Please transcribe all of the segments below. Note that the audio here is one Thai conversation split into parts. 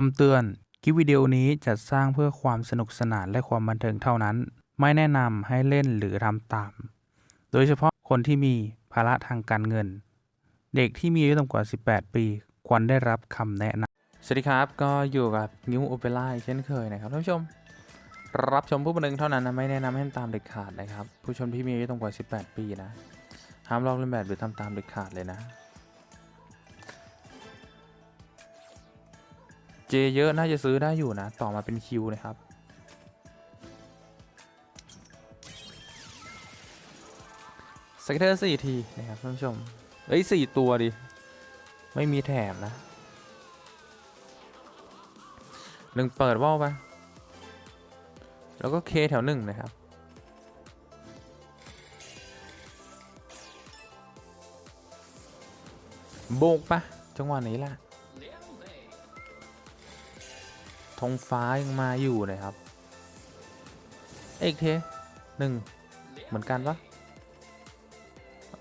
คำเตือน คลิปวิดีโอนี้จัดสร้างเพื่อความสนุกสนานและความบันเทิงเท่านั้น ไม่แนะนำให้เล่นหรือทำตาม โดยเฉพาะคนที่มีภาระทางการเงิน เด็กที่มีอายุต่ำกว่า 18 ปี ควรได้รับคำแนะนำสวัสดีครับก็อยู่กับนิวโอเปร่าเช่นเคยนะครับท่านผู้ชม รับชมผู้บันเทิงเท่านั้นนะไม่แนะนำให้ทำตามเด็ดขาดนะครับ ผู้ชมที่มีอายุต่ำกว่า 18 ปีนะห้ามลอกเลียนแบบหรือทำตามเด็ดขาดเลยนะ เจเยอะน่าจะซื้อได้อยู่นะ ต่อมาเป็นคิวนะครับ สเกเตอร์สี่ทีนะครับท่านผู้ชมเอ้ยสี่ตัวดิ ไม่มีแถมนะหนึ่งเปิดว่าวไปแล้วก็เคแถวหนึ่งนะครับโบกปะจังหวะนี้แหละ ธงฟ้ายังมาอยู่นะครับ เอกเทหนึ่งเหมือนกันปะ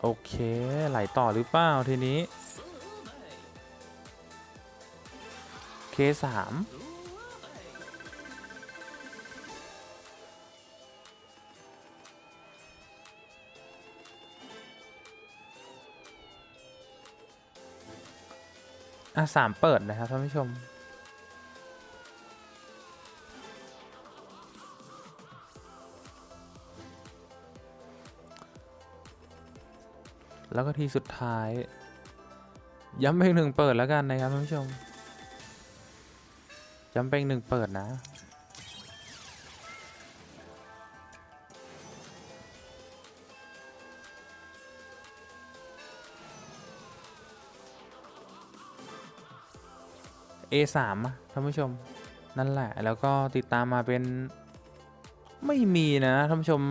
โอเค ไหลต่อหรือเปล่าทีนี้ เคสามอะสามเปิดนะครับท่านผู้ชม แล้วก็ทีสุดท้าย ย้ำไปอีกหนึ่งเปิดแล้วกันนะครับท่านผู้ชม ย้ำไปอีกหนึ่งเปิดนะ A3 อะท่านผู้ชม นั่นแหละ แล้วก็ติดตามมาเป็น ไม่มีนะท่านผู้ชม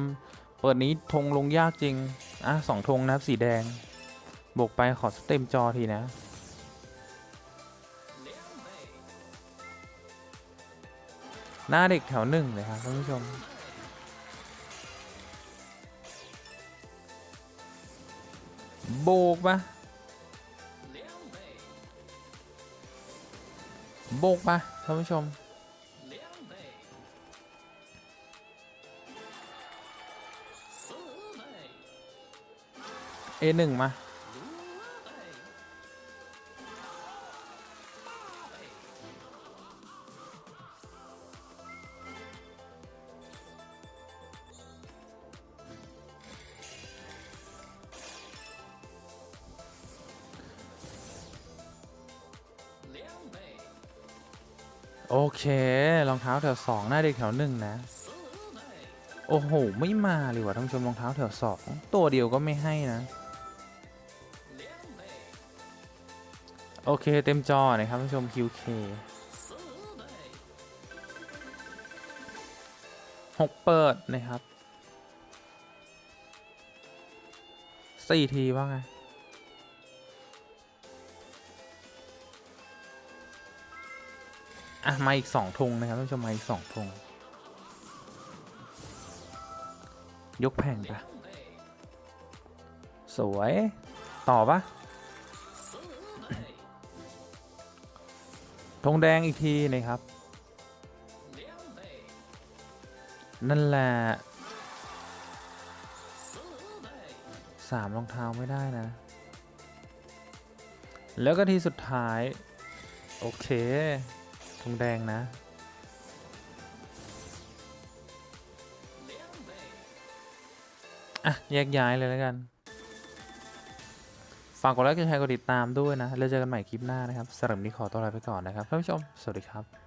เปิดนี้ธงลงยากจริง อะสองธงนะครับ สีแดง บวกไปขอสเต็มจอทีนะ หน้าเด็กแถวหนึ่งเลยครับท่านผู้ชม โบกปะโบกปะท่านผู้ชม A1 มา โอเครองเท้าแถวสองหน้าเด็กแถวหนึ่งนะ โอ้โห ไม่มาเลยว่ะท่านผู้ชมรองเท้าแถวสองตัวเดียวก็ไม่ให้นะ โอเคเต็มจอนะครับท่านผู้ชม QK หกเปิดนะครับสี่ทีว่าไงอะ มาอีกสองธงนะครับท่านผู้ชมมาอีกสองธงยกแผงปะสวย ต่อปะ ธงแดงอีกทีนะครับ นั่นแหละสามรองเท้าไม่ได้นะ แล้วก็ทีสุดท้าย โอเคธงแดงนะ อะ แยกย้ายเลยแล้วกัน ฝากกดไลค์กดแชร์กดติดตามด้วยนะ แล้วเจอกันใหม่คลิปหน้านะครับสำหรับวันนี้ขอตัวลาไปก่อนนะครับท่านผู้ชม สวัสดีครับ